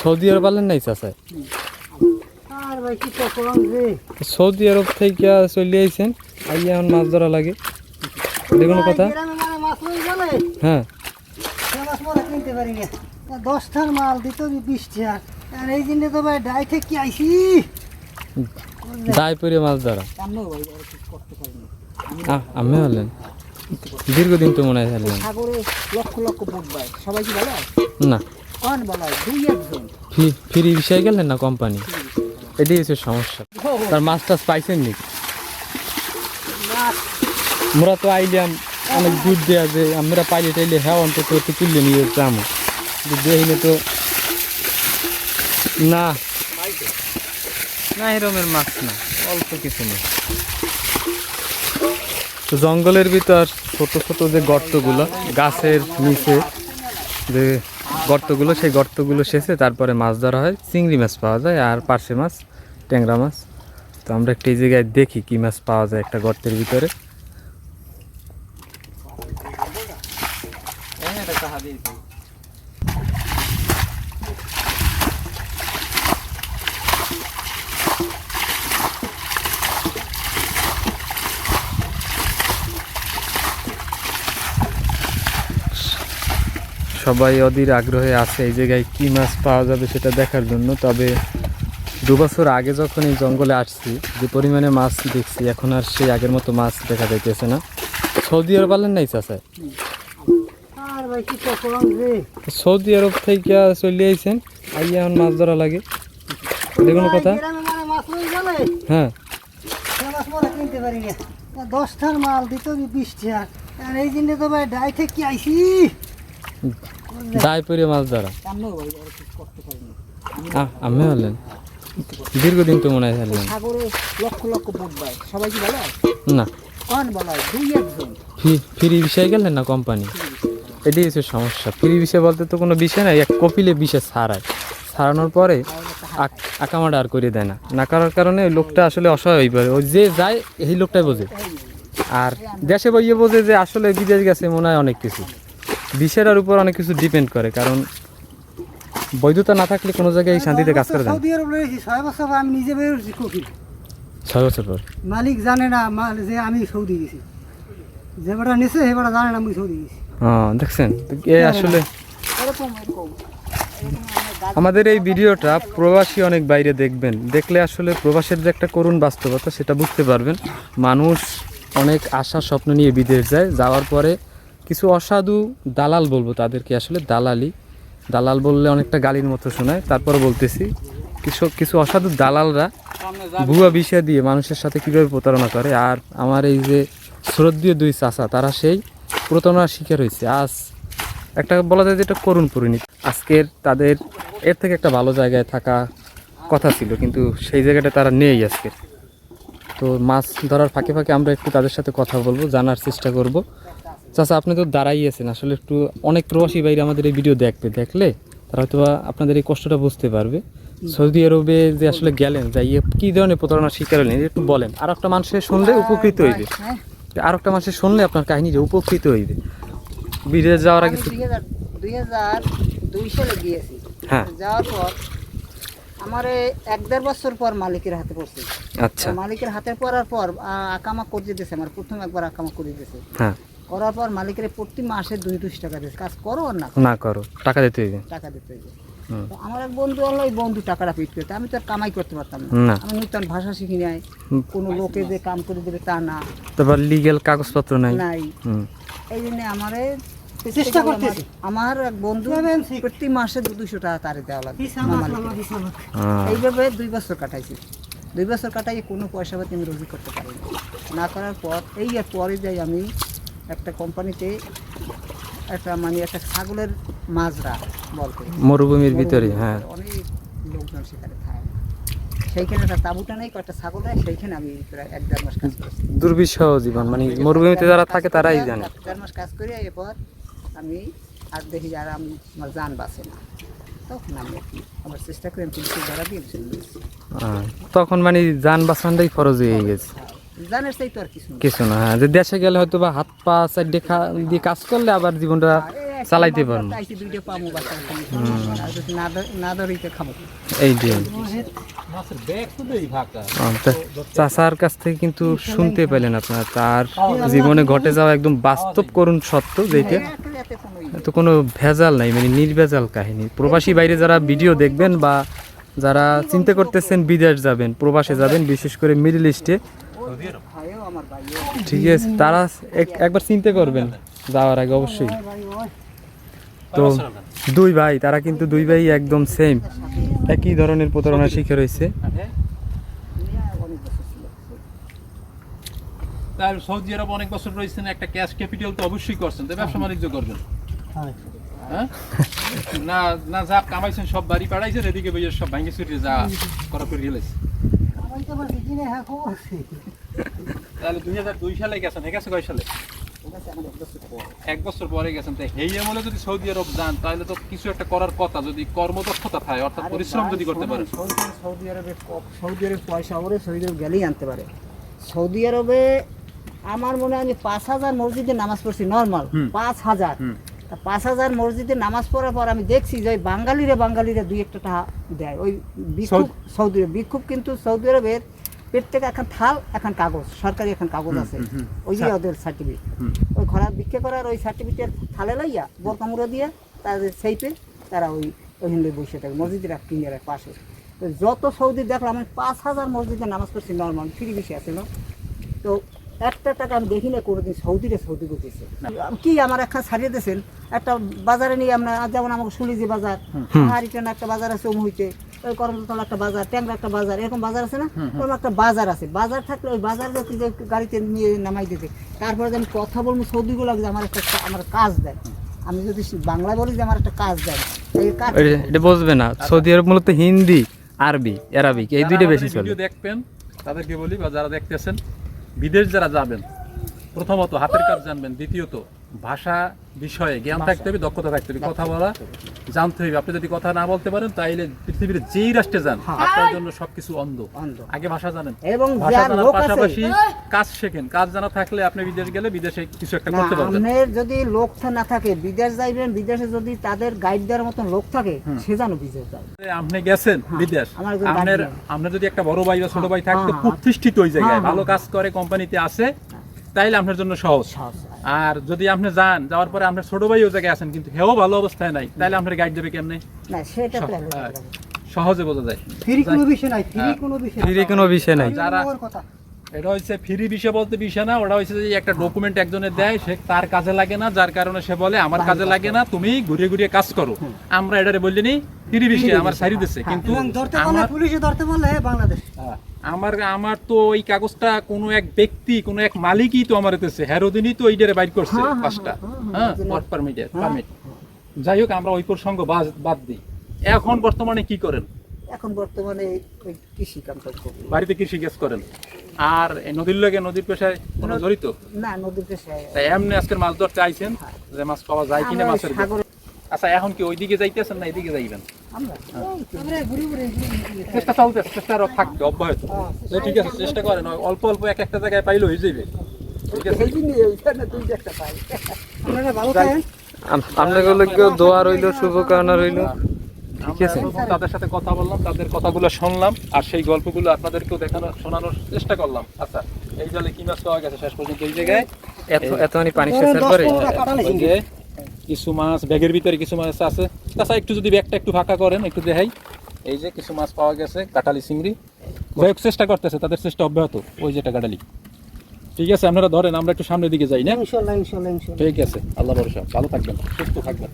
Saudi আরব আলেন নাই রে? Saudi আরব থেকে চলে আইছেন আইয়া এখন মাছ ধরা লাগে। কোনো কথা। হ্যাঁ। দশটার মাল দিত বিশ টাকা আর এই দিনে তো ভাই ডাই থেকে আইছি। দায় পরে মাছ ধরা। আমি হলেন দীর্ঘদিন তো মনে হয় লক্ষ লক্ষ সবাই কি বলে না। কন বলা দুই একজন। ফ্রি বিষয়ে গেলেন না কোম্পানি? এটাই হচ্ছে সমস্যা। তার মাছ টাছ পাইছেন নি মাছ মোরা তো আইলাম অনেক দূর দেওয়া যে আমরা পাইলে টাইলে হ্যাঁ অন্তত একটু তুললে নিয়ে যাব। দেখিনি তো না। না এরমের মাছ না অল্প কিছু না। জঙ্গলের ভিতর ছোট ছোট যে গর্তগুলো গাছের নিচে যে গর্তগুলো, সেই গর্তগুলো শেষে তারপরে মাছ ধরা হয়। চিংড়ি মাছ পাওয়া যায় আর পার্শে মাছ, ট্যাংরা মাছ। তো আমরা একটা এই জায়গায় দেখি কী মাছ পাওয়া যায় একটা গর্তের ভিতরে। সবাই অধীর আগ্রহে আছে এই জায়গায় কী মাছ পাওয়া যাবে সেটা দেখার জন্য। তবে দু বছর আগে যখন এই জঙ্গলে আসছি যে পরিমাণে মাছ দেখছি এখন আর সেই আগের মতো মাছ দেখা যাইতেছে না। সৌদি আরব আলেন নাই রে? সৌদি আরব থেকে চলে আইছেন আইয়া এখন মাছ ধরা লাগে। এটা কোনো কথা। মানে হ্যাঁ। দশটার মাল দিত বিশ টাকা আর এই দিনে তো ভাই ডাই থেকে আইছি? দায় পরে মাছ ধরা। আমি হলেন। দীর্ঘদিন তো মনে হয় না। ফ্রি বিষয় গেলেন না কোম্পানি এটাই হচ্ছে সমস্যা। ফ্রি বিষয় বলতে তো কোনো বিষয় নাই, এক কপিলে বিষয় ছাড়ায় ছাড়ানোর পরে আক- আকামাটা আর করে দেয় না। না করার কারণে ওই লোকটা আসলে অসহায় হয়ে পড়ে। ওই যে যায় এই লোকটাই বোঝে। আর দেশে বইয়ে বোঝে যে আসলে বিদেশ গেছে মনে হয় অনেক কিছু। বিষয়ের উপর অনেক কিছু ডিপেন্ড করে কারণ বৈধতা না থাকলে কোনো জায়গায় শান্তিতে কাজ করে সৌদি আরব ছয় বছর আমি নিজে বেরোছি ছয় বছর পর? মালিক জানে না যে আমি সৌদি গেছি। যে বেটা নিছে সে বেটা জানে না আমি সৌদি গেছি। হ্যাঁ দেখছেন? এ আসলে আমাদের এই ভিডিওটা প্রবাসী অনেক বাইরে দেখবেন। দেখলে আসলে প্রবাসের যে একটা করুণ বাস্তবতা সেটা বুঝতে পারবেন। মানুষ অনেক আশা স্বপ্ন নিয়ে বিদেশ যায়। যাওয়ার পরে কিছু অসাধু দালাল বলব তাদেরকে আসলে, দালালি। দালাল বললে অনেকটা গালির মতো শোনায়। তারপরে বলতেছি, কিছু কিছু অসাধু দালালরা ভুয়া বিষয় দিয়ে মানুষের সাথে কীভাবে প্রতারণা করে। আর আমার এই যে শ্রদ্ধীয় দুই চাচা, তারা সেই প্রতারণার শিকার হয়েছে। আজ একটা বলা যায় যে এটা করুণ পরিণতি। আজকের তাদের, এর থেকে একটা ভালো জায়গায় থাকা কথা ছিল, কিন্তু সেই জায়গাটা তারা নেই আজকে। তো মাছ ধরার ফাঁকে ফাঁকে আমরা একটু তাদের সাথে কথা বলব, জানার চেষ্টা করব। চাচা আপনি তো দাঁড়াইয়েছেন আসলে একটু অনেক প্রবাসী বাইরে আমাদের এই ভিডিও দেখবে দেখলে তারা হয়তো আপনাদের এই কষ্টটা বুঝতে পারবে। সৌদি আরবে যে আসলে গেলেন যাই কি ধরনের প্রতারণার শিকার হলেন একটু বলেন। আর একটা মানুষের শুনলে উপকৃত হইবে। হ্যাঁ আর একটা মানুষের শুনলে আপনার কাহিনী যে উপকৃত হইবে। বিদেশ যাওয়ার আগে দুই হাজার দুই সালে গিয়েছি। হ্যাঁ। যাওয়ার পর আমার এক দেড় বছর পর মালিকের হাতে পড়ছে। আচ্ছা। মালিকের হাতে পড়ার পর আকামা করে দিয়েছে আমার প্রথম একবার আকামা করে দিয়েছে হ্যাঁ। করার পর মালিকের প্রতি মাসে দুই দুশো টাকা দিয়েছে। কাজ করো আর না না করো টাকা দিতে হইবে। টাকা দিতে হবে আমার এক বন্ধু হলো ওই বন্ধু টাকাটা পিট করতে আমি তো আর কামাই করতে পারতাম না। আমি নূতন ভাষা শিখি নাই। কোনো লোকে যে কাম করে দেবে তা না। তারপর লিগেল কাগজপত্র নাই। নাই। এই জন্য আমারে চেষ্টা করতেছি। আমার এক বন্ধু প্রতি মাসে দু দুশো টাকা তারে দেওয়া লাগে। আহ, এইভাবে দুই বছর কাটাইছি। দুই বছর কাটাই কোনো পয়সা পাতি আমি রোজি করতে পারিনি না। করার পর এই আর পরে যাই আমি একটা কোম্পানিতে একটা মানে একটা ছাগলের মাজরা বলতে। মরুভূমির ভিতরে হ্যাঁ। অনেক লোকজন সেখানে থাকে। সেইখানে একটা তাঁবুটা নেই কয়েকটা ছাগল সেইখানে আমি প্রায় এক দেড় মাস কাজ করেছি। দুর্বিষহ জীবন মানে মরুভূমিতে যারা থাকে তারাই জানে। এক দেড় মাস কাজ করে এরপর আমি আর দেখি যে আর আমি আমার যান বাঁচে না। তখন আমি আমার চেষ্টা করি আমি পুলিশের দ্বারা দিয়ে চলে গেছি তখন মানে যান বাঁচানটাই ফরজ হয়ে গেছে। আর কিছু না। হ্যাঁ যে দেশে গেলে হয়তো বা হাত পা সাইড দিয়ে কাজ করলে আবার জীবনটা চালাইতে পারব। এই যে। ফাঁকা চাচার কাছ থেকে কিন্তু শুনতে পেলেন আপনারা তার জীবনে ঘটে যাওয়া একদম বাস্তব করুন সত্য যেটা। তো কোনো ভেজাল নাই মানে নির্ভেজাল কাহিনী। প্রবাসী বাইরে যারা ভিডিও দেখবেন বা যারা চিন্তা করতেছেন বিদেশ যাবেন প্রবাসে যাবেন বিশেষ করে মিডল ইস্টে ঠিক আছে তারা একবার চিন্তা করবেন যাওয়ার আগে অবশ্যই। তো দুই ভাই তারা কিন্তু দুই ভাই একদম সেম একই ধরনের প্রতারণা শিখে রয়েছে তার সৌদি আরব অনেক বছর রয়েছেন একটা ক্যাশ ক্যাপিটাল তো অবশ্যই করছেন তো ব্যবসা বাণিজ্য করবেন। হ্যাঁ? না না যা কামাইছেন সব বাড়ি পাড়াইছেন এদিকে সব ভাঙ্গি চুরিয়ে যা করা করে গেলেছে। তাহলে দুই হাজার দুই সালে গেছেন কয় সালে? এক বছর পর পরে গেছেন তাই আমলে যদি সৌদি আরব যান তাহলে তো কিছু একটা করার কথা যদি কর্মদক্ষতা থাকে অর্থাৎ পরিশ্রম যদি করতে পারেন। সৌদি আরবে সৌদি আরবে পয়সা ওরে সৌদি আরব গেলেই আনতে পারে। সৌদি আরবে আমার মনে হয় আমি পাঁচ হাজার মসজিদে নামাজ পড়ছি নর্মাল পাঁচ হাজার। তা পাঁচ হাজার মসজিদে নামাজ পড়ার পর আমি দেখছি যে ওই বাঙালিরা বাঙালিরা দুই একটা টাকা দেয়। ওই বিক্ষোভ সৌদি আরব বিক্ষোভ কিন্তু সৌদি আরবের পেট থেকে এখন থাল এখন কাগজ সরকারি এখন কাগজ আছে। ওই যে ওদের সার্টিফিকেট ওই খরা ভিক্ষা করার ওই সার্টিফিকেট থালে লাইয়া বোরকামুড়া দিয়ে তাদের সেইপে তারা ওই ওই হিন্দু বসে থাকে মসজিদের এক কিনারের পাশে। তো যত সৌদি দেখলাম আমি পাঁচ হাজার মসজিদে নামাজ পড়ছি নর্মাল ফ্রি বেশি আছিল তো একটা টাকা আমি দেখি না কোনোদিন সৌদিরে সৌদি করতেছে কি আমার একখান ছাড়িয়ে দিয়েছেন? একটা বাজারে নিয়ে আমরা যেমন আমাকে সুলিজি বাজার হারিটানা একটা বাজার আছে অমুহিতে ওই কর্মতলা একটা বাজার ট্যাংরা একটা বাজার এরকম বাজার আছে না? ওরকম একটা বাজার আছে। বাজার থাকলে ওই বাজার যে গাড়িতে নিয়ে নামাই দিতে তারপরে যে আমি কথা বলব সৌদিগুলো যে আমার একটা আমার কাজ দেয়। আমি যদি বাংলায় বলি যে আমার একটা কাজ দেয়। এটা- এটা বুঝবে না। সৌদি আরব মূলত হিন্দি আরবি আরবিক এই দুইটা বেশি চলে। ভিডিও দেখবেন তাদেরকে বলি বা যারা দেখতেছেন বিদেশ যারা যাবেন প্রথমত হাতের কাজ জানবেন দ্বিতীয়ত ভাষা বিষয়ে জ্ঞান থাকতে হবে দক্ষতা থাকতে হবে। কথা বলা জানতে হবে। আপনি যদি কথা না বলতে পারেন তাইলে পৃথিবীর যেই রাষ্ট্রে যান হ্যাঁ। আপনার জন্য সবকিছু অন্ধ। আগে ভাষা জানেন। এবং ভাষা জানার পাশাপাশি কাজ শেখেন। কাজ জানা থাকলে আপনি বিদেশ গেলে বিদেশে কিছু একটা করতে পারবেন। আপনার যদি লোক না থাকে বিদেশ যাইবেন বিদেশে যদি তাদের গাইড দেওয়ার মতন লোক থাকে সে যেন বিদেশ যায় আপনি গেছেন বিদেশ। আপনার আপনার যদি একটা বড় ভাই বা ছোট ভাই থাকতো হ্যাঁ, প্রতিষ্ঠিত ওই জায়গায় হ্যাঁ, ভালো কাজ করে কোম্পানিতে আছে তাইলে আপনার জন্য সহজ। সহজ। আর যদি আপনি যান যাওয়ার পরে আপনার ছোট ভাই ওই জায়গায় আছেন কিন্তু হেও ভালো অবস্থায় নাই তাইলে আপনার গাইড দেবে কেমনে? না সেটা প্ল্যান হ্যাঁ, সহজে বোঝা যায়। ফ্রি কোনো বিষয় নাই ফ্রি হ্যাঁ। কোনো বিষয় ফ্রি কোনো বিষয় নাই। যারা এটা হচ্ছে ফ্রি বিষয় বলতে বিষয় না ওটা হচ্ছে যে একটা ডকুমেন্ট একজনের দেয় সে তার কাজে লাগে না যার কারণে সে বলে আমার কাজে লাগে না তুমি ঘুরিয়ে ঘুরিয়ে কাজ করো। আমরা এটারে বলিনি ফ্রি বিষয় আমার সারি দিচ্ছে কিন্তু আমার পুলিশে ধরতে পারলে বাংলাদেশ। হ্যাঁ, আমার আমার তো ওই কাগজটা কোনো এক ব্যক্তি কোনো এক মালিকই তো আমার দিতেছে। হেরোদিনই তো ওইটারে বাইর করছে হ্যাঁ, হ্যাঁ, পাঁচটা। হ্যাঁ, ওয়ার্ক পারমিটের হ্যাঁ। পারমিট যাই হোক আমরা ওই প্রসঙ্গ বাদ দিই। এখন বর্তমানে কি করেন? এখন বর্তমানে কৃষি কাজ বাড়িতে কৃষি কাজ করেন। আর এই নদীর লগে নদীর পেশায় কোনো জড়িত? না নদীতে সে- তাই এমনি আজকের মাছ ধরতে আইছেন? যে মাছ পাওয়া যায় কিনা মাছের আচ্ছা এখন কি ওইদিকে যাইতেছেন না এদিকে যাইবেন? চেষ্টা চলতে চেষ্টা থাকবে অব্যাহত ঠিক আছে চেষ্টা অল্প অল্প এক একটা জায়গায় পাইলে হয়ে যাবে রইল ঠিক আছে তাদের সাথে কথা বললাম তাদের কথাগুলো শুনলাম আর সেই গল্পগুলো আপনাদেরকেও দেখানোর শোনানোর চেষ্টা করলাম আচ্ছা এই জলে কি মাছ পাওয়া গেছে শেষ পর্যন্ত এই জায়গায় এত এত মানে পানি শেষের পরে কিছু মাছ ব্যাগের ভিতরে কিছু মাছ আছে। তাছাড়া একটু যদি ব্যাগটা একটু ফাঁকা করেন একটু দেখাই। এই যে কিছু মাছ পাওয়া গেছে কাটালি চিংড়ি। যাই চেষ্টা করতেছে তাদের চেষ্টা অব্যাহত ওই যেটা কাটালি ঠিক আছে আপনারা ধরেন আমরা একটু সামনের দিকে যাই না? ঠিক আছে আল্লাহ ভরসা ভালো থাকবেন সুস্থ থাকবেন।